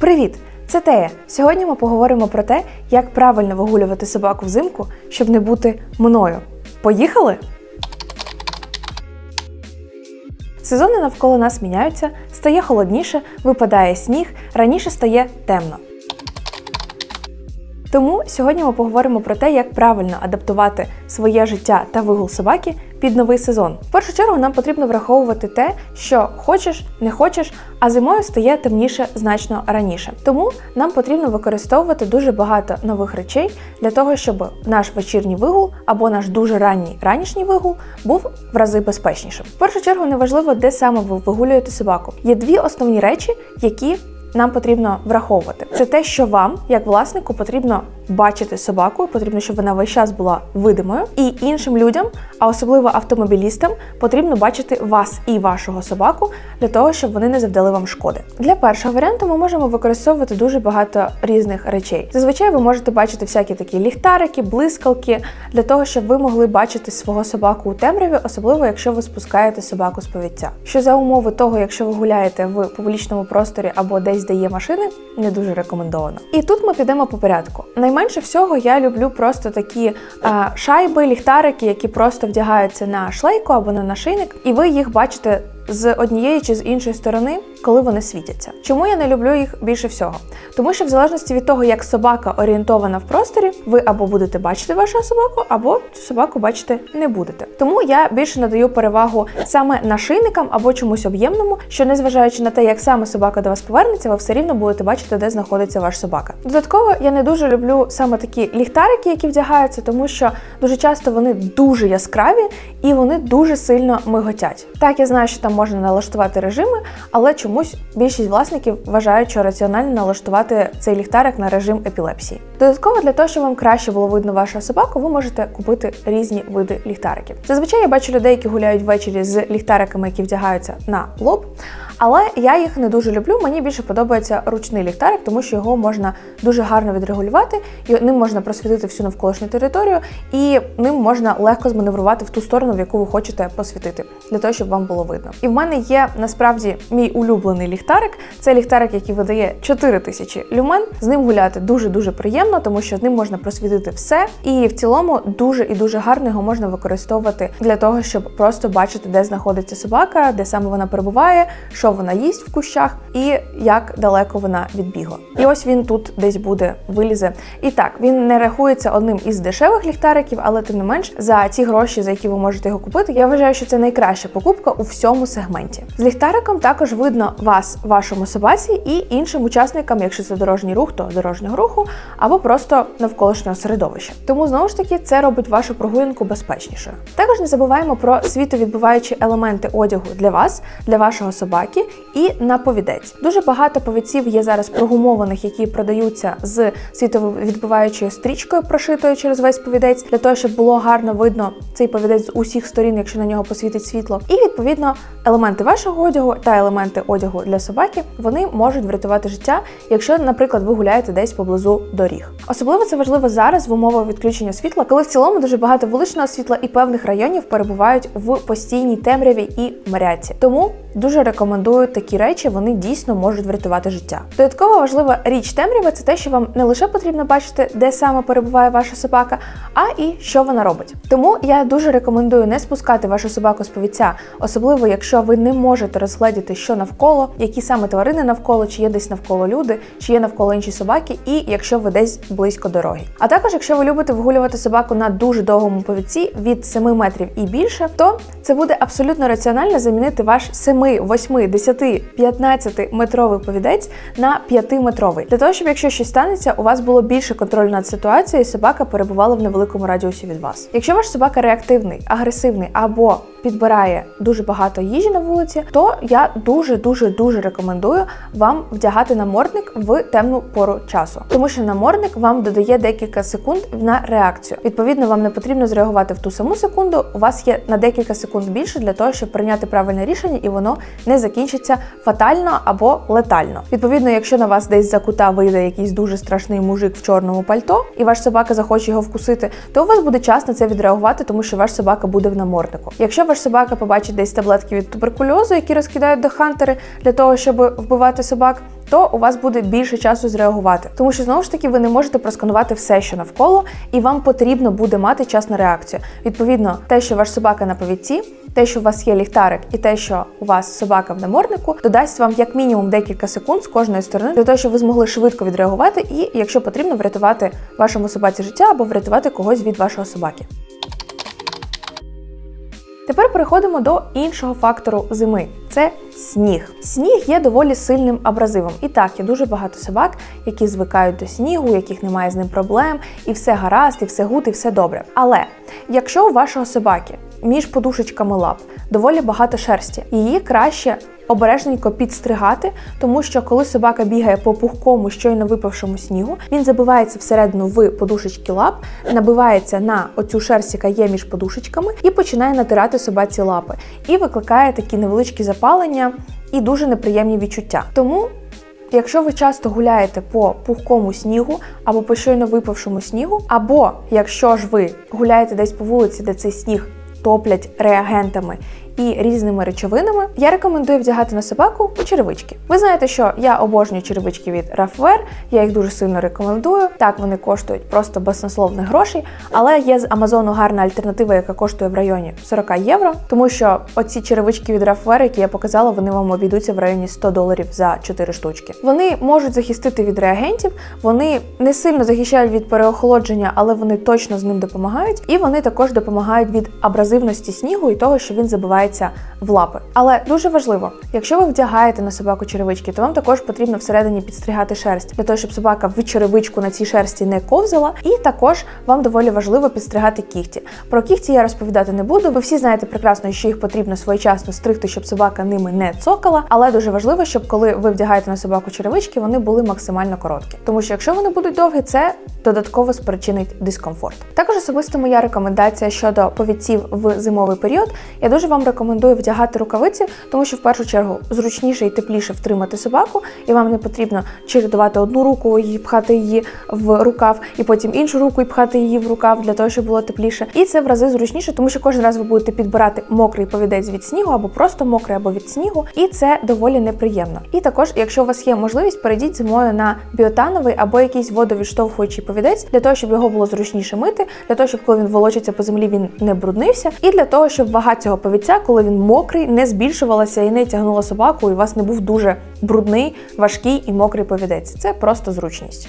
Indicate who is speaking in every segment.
Speaker 1: Привіт! Це Тея. Сьогодні ми поговоримо про те, як правильно вигулювати собаку взимку, щоб не бути мною. Поїхали? Сезони навколо нас міняються, стає холодніше, випадає сніг, раніше стає темно. Тому сьогодні ми поговоримо про те, як правильно адаптувати своє життя та вигул собаки під новий сезон. В першу чергу нам потрібно враховувати те, що хочеш, не хочеш, а зимою стає темніше значно раніше. Тому нам потрібно використовувати дуже багато нових речей для того, щоб наш вечірній вигул або наш дуже ранній ранішній вигул був в рази безпечнішим. В першу чергу неважливо, де саме ви вигулюєте собаку. Є дві основні речі, які нам потрібно враховувати. Це те, що вам, як власнику, потрібно бачити собаку, потрібно, щоб вона весь час була видимою, і іншим людям, а особливо автомобілістам, потрібно бачити вас і вашого собаку для того, щоб вони не завдали вам шкоди. Для першого варіанту ми можемо використовувати дуже багато різних речей. Зазвичай ви можете бачити всякі такі ліхтарики, блискалки для того, щоб ви могли бачити свого собаку у темряві, особливо якщо ви спускаєте собаку з повідця. Що за умови того, якщо ви гуляєте в публічному просторі або десь де є машини, не дуже рекомендовано. І тут ми підемо по порядку. Найменше всього я люблю просто такі а, шайби, ліхтарики, які просто вдягаються на шлейку або на нашийник, і ви їх бачите. З однієї чи з іншої сторони, коли вони світяться. Чому я не люблю їх більше всього? Тому що в залежності від того, як собака орієнтована в просторі, ви або будете бачити вашу собаку, або цю собаку бачити не будете. Тому я більше надаю перевагу саме нашийникам або чомусь об'ємному, що незважаючи на те, як саме собака до вас повернеться, ви все рівно будете бачити, де знаходиться ваш собака. Додатково я не дуже люблю саме такі ліхтарики, які вдягаються, тому що дуже часто вони дуже яскраві і вони дуже сильно миготять. Так, я знаю, що там можна налаштувати режими, але чомусь більшість власників вважають, що раціонально налаштувати цей ліхтарик на режим епілепсії. Додатково для того, щоб вам краще було видно вашу собаку, ви можете купити різні види ліхтариків. Зазвичай я бачу людей, які гуляють ввечері з ліхтариками, які вдягаються на лоб. Але я їх не дуже люблю. Мені більше подобається ручний ліхтарик, тому що його можна дуже гарно відрегулювати, і ним можна просвітити всю навколишню територію, і ним можна легко зманеврувати в ту сторону, в яку ви хочете посвітити, для того, щоб вам було видно. І в мене є насправді мій улюблений ліхтарик. Це ліхтарик, який видає 4000 люмен. З ним гуляти дуже дуже приємно, тому що з ним можна просвітити все. І в цілому дуже і дуже гарно його можна використовувати для того, щоб просто бачити, де знаходиться собака, де саме вона перебуває. що вона їсть в кущах і як далеко вона відбігла. І ось він тут десь буде вилізе. І так, він не рахується одним із дешевих ліхтариків, але тим не менш за ці гроші, за які ви можете його купити, я вважаю, що це найкраща покупка у всьому сегменті. З ліхтариком також видно вас, вашому собаці і іншим учасникам, якщо це дорожній рух, то дорожнього руху, або просто навколишнього середовища. Тому знову ж таки це робить вашу прогулянку безпечнішою. Також не забуваємо про світовідбиваючі елементи одягу для вас, для вашого собаки і на повідець. Дуже багато повідців є зараз прогумованих, які продаються з світовідбиваючою стрічкою, прошитою через весь повідець, для того, щоб було гарно видно цей повідець з усіх сторін, якщо на нього посвітить світло. І відповідно елементи вашого одягу та елементи одягу для собаки вони можуть врятувати життя, якщо, наприклад, ви гуляєте десь поблизу доріг. Особливо це важливо зараз в умовах відключення світла, коли в цілому дуже багато вуличного світла і певних районів перебувають в постійній темряві і мряці. Тому дуже рекомендую такі речі, вони дійсно можуть врятувати життя. Додатково важлива річ темряви це те, що вам не лише потрібно бачити, де саме перебуває ваша собака, а і що вона робить. Тому я дуже рекомендую не спускати вашу собаку з повіця, особливо якщо ви не можете розгледіти, що навколо, які саме тварини навколо, чи є десь навколо люди, чи є навколо інші собаки, і якщо ви десь близько дороги. А також, якщо ви любите вигулювати собаку на дуже довгому повідці від 7 метрів і більше, то це буде абсолютно раціонально замінити ваш 7, 8, 10, 15 метровий повідець на 5-метровий. Для того, щоб якщо щось станеться, у вас було більше контролю над ситуацією, і собака перебувала в невеликому радіусі від вас. Якщо ваш собака реактивний, агресивний або підбирає дуже багато їжі на вулиці, то я дуже дуже дуже рекомендую вам вдягати намордник в темну пору часу, тому що намордник вам додає декілька секунд на реакцію. Відповідно, вам не потрібно зреагувати в ту саму секунду. У вас є на декілька секунд більше для того, щоб прийняти правильне рішення, і воно не закінчиться фатально або летально. Відповідно, якщо на вас десь за кута вийде якийсь дуже страшний мужик в чорному пальто, і ваш собака захоче його вкусити, то у вас буде час на це відреагувати, тому що ваш собака буде в наморднику. Якщо ваш собака побачить десь таблетки від туберкульозу, які розкидають до хантери для того, щоб вбивати собак, то у вас буде більше часу зреагувати, тому що знову ж таки ви не можете просканувати все, що навколо, і вам потрібно буде мати час на реакцію. Відповідно, те, що ваш собака на повідці, те, що у вас є ліхтарик, і те, що у вас собака в наморднику, додасть вам як мінімум декілька секунд з кожної сторони для того, щоб ви змогли швидко відреагувати, і, якщо потрібно, врятувати вашому собаці життя або врятувати когось від вашого собаки. Тепер переходимо до іншого фактору зими це сніг. Сніг є доволі сильним абразивом. І так, є дуже багато собак, які звикають до снігу, у яких немає з ним проблем, і все гаразд, і все гуд, і все добре. Але якщо у вашого собаки між подушечками лап доволі багато шерсті, її краще обережненько підстригати, тому що коли собака бігає по пухкому, щойно випавшому снігу, він забивається всередину в подушечки лап, набивається на оцю шерсть, яка є між подушечками, і починає натирати собаці лапи, і викликає такі невеличкі запалення і дуже неприємні відчуття. Тому. Якщо ви часто гуляєте по пухкому снігу або по щойно випавшому снігу, або якщо ж ви гуляєте десь по вулиці, де цей сніг топлять реагентами і різними речовинами, я рекомендую вдягати на собаку черевички. Ви знаєте, що я обожнюю черевички від Рафвер, я їх дуже сильно рекомендую. Так, вони коштують просто баснословних грошей, але є з Амазону гарна альтернатива, яка коштує в районі 40 євро. Тому що оці черевички від Рафвер, які я показала, вони вам обійдуться в районі 100 доларів за 4 штучки. Вони можуть захистити від реагентів, вони не сильно захищають від переохолодження, але вони точно з ним допомагають. І вони також допомагають від абразивності снігу і того, що він забиває впирається в лапи. Але дуже важливо, якщо ви вдягаєте на собаку черевички, то вам також потрібно всередині підстригати шерсть для того, щоб собака в черевичку на цій шерсті не ковзала. І також вам доволі важливо підстригати кігті. Про кігті я розповідати не буду. Ви всі знаєте прекрасно, що їх потрібно своєчасно стригти, щоб собака ними не цокала. Але дуже важливо, щоб коли ви вдягаєте на собаку черевички, вони були максимально короткі. Тому що якщо вони будуть довгі, це додатково спричинить дискомфорт. Також особисто моя рекомендація щодо повідців в зимовий період. Я дуже вам рекомендую вдягати рукавиці, тому що в першу чергу зручніше і тепліше втримати собаку, і вам не потрібно чередувати одну руку і пхати її в рукав, і потім іншу руку і пхати її в рукав для того, щоб було тепліше. І це в рази зручніше, тому що кожен раз ви будете підбирати мокрий повідець від снігу, або просто мокрий, або від снігу, і це доволі неприємно. І також, якщо у вас є можливість, перейдіть зимою на біотановий або якийсь водовідштовхуючий повідець, для того, щоб його було зручніше мити, для того, щоб коли він волочиться по землі, він не бруднився, і для того, щоб вага цього повідця, коли він мокрий, не збільшувалася і не тягнула собаку, і у вас не був дуже брудний, важкий і мокрий повідець. Це просто зручність.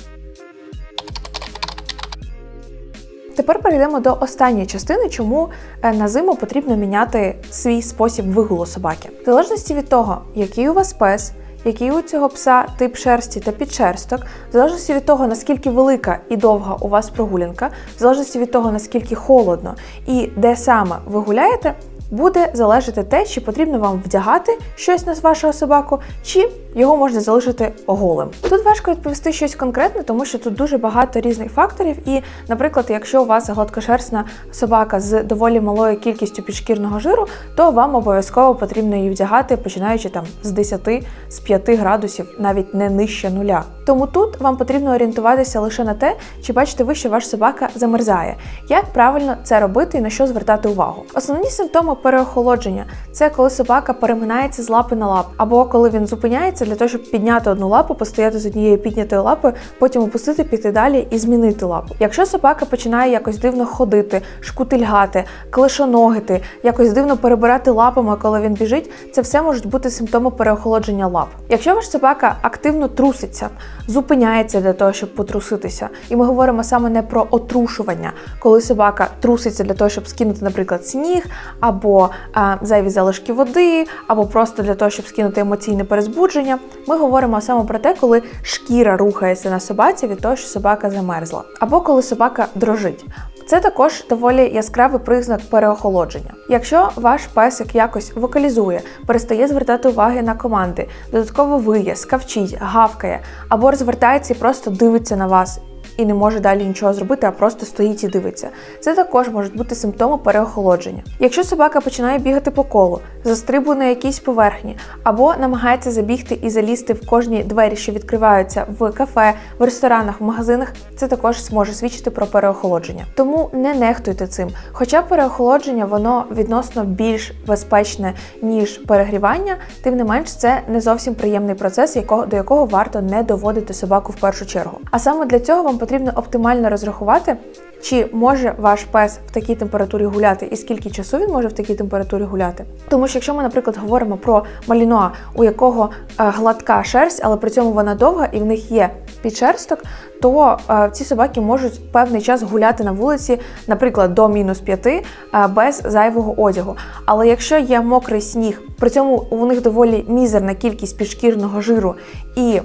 Speaker 1: Тепер перейдемо до останньої частини, чому е, на зиму потрібно міняти свій спосіб вигулу собаки. В залежності від того, який у вас пес, який у цього пса тип шерсті та підшерсток, в залежності від того, наскільки велика і довга у вас прогулянка, в залежності від того, наскільки холодно і де саме ви гуляєте, буде залежати те, чи потрібно вам вдягати щось на вашого собаку, чи його можна залишити голим. Тут важко відповісти щось конкретне, тому що тут дуже багато різних факторів. І, наприклад, якщо у вас гладкошерстна собака з доволі малою кількістю підшкірного жиру, то вам обов'язково потрібно її вдягати, починаючи там з 10 з 5 градусів, навіть не нижче нуля. Тому тут вам потрібно орієнтуватися лише на те, чи бачите ви, що ваш собака замерзає, як правильно це робити і на що звертати увагу. Основні симптоми переохолодження це коли собака переминається з лапи на лап, або коли він зупиняється для того, щоб підняти одну лапу, постояти з однією піднятою лапою, потім опустити, піти далі і змінити лапу. Якщо собака починає якось дивно ходити, шкутильгати, клишоногити, якось дивно перебирати лапами, коли він біжить, це все можуть бути симптоми переохолодження лап. Якщо ваш собака активно труситься, зупиняється для того, щоб потруситися, і ми говоримо саме не про отрушування, коли собака труситься для того, щоб скинути, наприклад, сніг або е, зайві залишки води, або просто для того, щоб скинути емоційне перезбудження. Ми говоримо саме про те, коли шкіра рухається на собаці від того, що собака замерзла, або коли собака дрожить. Це також доволі яскравий признак переохолодження. Якщо ваш песик якось вокалізує, перестає звертати уваги на команди, додатково виє, скавчить, гавкає або розвертається і просто дивиться на вас і не може далі нічого зробити, а просто стоїть і дивиться. Це також можуть бути симптоми переохолодження. Якщо собака починає бігати по колу, застрибує на якійсь поверхні, або намагається забігти і залізти в кожні двері, що відкриваються в кафе, в ресторанах, в магазинах, це також зможе свідчити про переохолодження. Тому не нехтуйте цим. Хоча переохолодження воно відносно більш безпечне ніж перегрівання, тим не менш це не зовсім приємний процес, до якого варто не доводити собаку в першу чергу. А саме для цього вам потрібно оптимально розрахувати. Чи може ваш пес в такій температурі гуляти, і скільки часу він може в такій температурі гуляти? Тому що якщо ми, наприклад, говоримо про малінуа, у якого е, гладка шерсть, але при цьому вона довга і в них є підшерсток, то е, ці собаки можуть певний час гуляти на вулиці, наприклад, до мінус 5 е, без зайвого одягу. Але якщо є мокрий сніг, при цьому у них доволі мізерна кількість підшкірного жиру і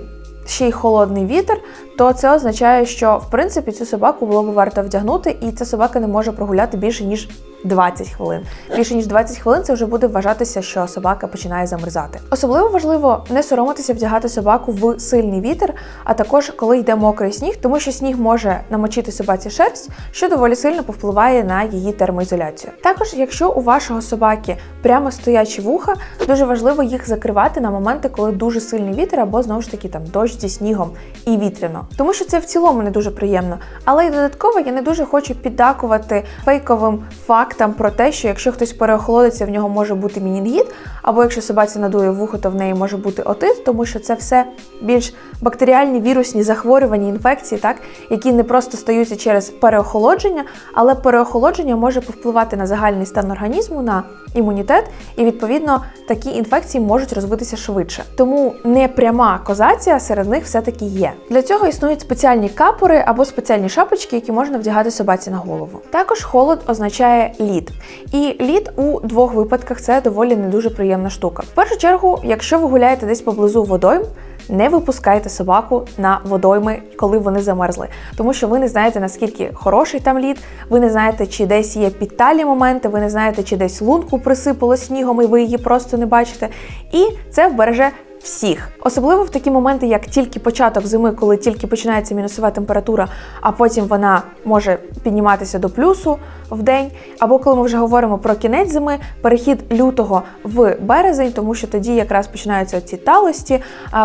Speaker 1: ще й холодний вітер, то це означає, що в принципі цю собаку було б варто вдягнути, і ця собака не може прогуляти більше ніж 20 хвилин. Більше ніж 20 хвилин це вже буде вважатися, що собака починає замерзати. Особливо важливо не соромитися вдягати собаку в сильний вітер, а також коли йде мокрий сніг, тому що сніг може намочити собаці шерсть, що доволі сильно повпливає на її термоізоляцію. Також, якщо у вашого собаки прямо стоячі вуха, дуже важливо їх закривати на моменти, коли дуже сильний вітер, або знову ж таки там дощ зі снігом і вітряно, тому що це в цілому не дуже приємно. Але й додатково я не дуже хочу піддакувати фейковим фактам про те, що якщо хтось переохолодиться, в нього може бути мінінгіт, або якщо собаці надує вухо, то в неї може бути отит, тому що це все більш бактеріальні вірусні захворювання, інфекції, так які не просто стаються через переохолодження, але переохолодження може повпливати на загальний стан організму, на імунітет, і відповідно такі інфекції можуть розвитися швидше. Тому непряма козація серед них все-таки є. Для цього існують спеціальні капори або спеціальні шапочки, які можна вдягати собаці на голову. Також холод означає лід. І лід у двох випадках це доволі не дуже приємна штука. В першу чергу, якщо ви гуляєте десь поблизу водойм, не випускайте собаку на водойми, коли вони замерзли, тому що ви не знаєте наскільки хороший там лід, ви не знаєте, чи десь є підталі моменти, ви не знаєте, чи десь лунку присипало снігом, і ви її просто не бачите. І це вбереже. Всіх, особливо в такі моменти, як тільки початок зими, коли тільки починається мінусова температура, а потім вона може підніматися до плюсу в день. Або коли ми вже говоримо про кінець зими, перехід лютого в березень, тому що тоді якраз починаються ці талості,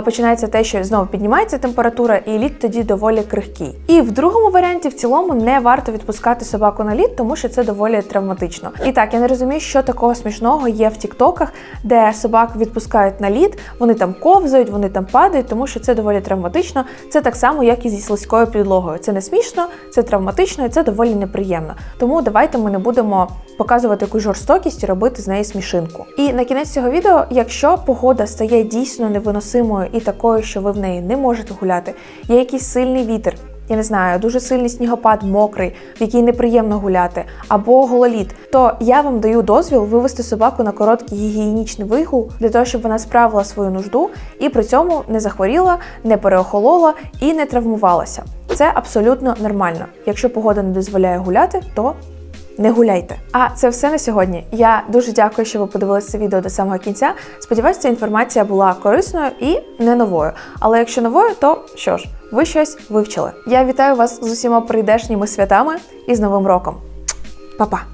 Speaker 1: починається те, що знову піднімається температура, і лід тоді доволі крихкий. І в другому варіанті в цілому не варто відпускати собаку на лід, тому що це доволі травматично. І так, я не розумію, що такого смішного є в тіктоках, де собак відпускають на лід, вони там ковзають, вони там падають, тому що це доволі травматично. Це так само, як і зі слизькою підлогою. Це не смішно, це травматично і це доволі неприємно. Тому давайте ми не будемо показувати якусь жорстокість і робити з неї смішинку. І на кінець цього відео, якщо погода стає дійсно невиносимою і такою, що ви в неї не можете гуляти, є якийсь сильний вітер. Я не знаю, дуже сильний снігопад, мокрий, в який неприємно гуляти, або гололід, то я вам даю дозвіл вивести собаку на короткий гігієнічний вигул для того, щоб вона справила свою нужду і при цьому не захворіла, не переохолола і не травмувалася. Це абсолютно нормально. Якщо погода не дозволяє гуляти, то не гуляйте. А це все на сьогодні. Я дуже дякую, що ви подивилися це відео до самого кінця. Сподіваюся, ця інформація була корисною і не новою. Але якщо новою, то що ж, ви щось вивчили. Я вітаю вас з усіма прийдешніми святами і з Новим роком. Па-па!